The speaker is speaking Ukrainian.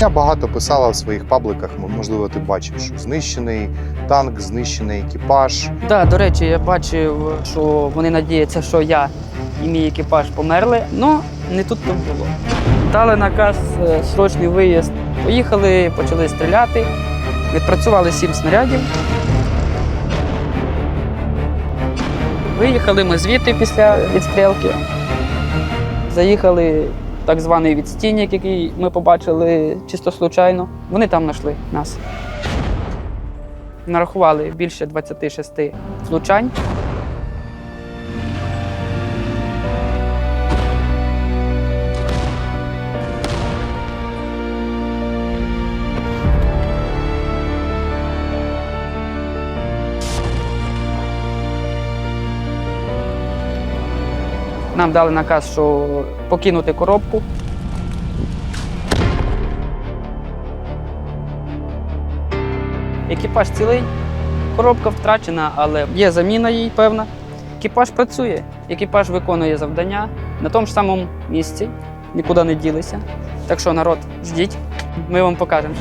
Я багато писала в своїх пабликах, можливо, ти бачив, що знищений танк, знищений екіпаж. Да, до речі, я бачив, що вони надіються, що я і мій екіпаж померли, але не тут то було. Дали наказ е, срочний виїзд. Поїхали, почали стріляти, відпрацювали сім снарядів. Виїхали ми звідти після відстрілки. Заїхали так званий відстійник, який ми побачили чисто случайно. Вони там знайшли нас. Нарахували більше 26 влучань. Нам дали наказ, що покинути коробку. Екіпаж цілий, коробка втрачена, але є заміна їй певна. Екіпаж працює, екіпаж виконує завдання на тому ж самому місці, нікуди не ділися. Так що, народ, ждіть, ми вам покажемо.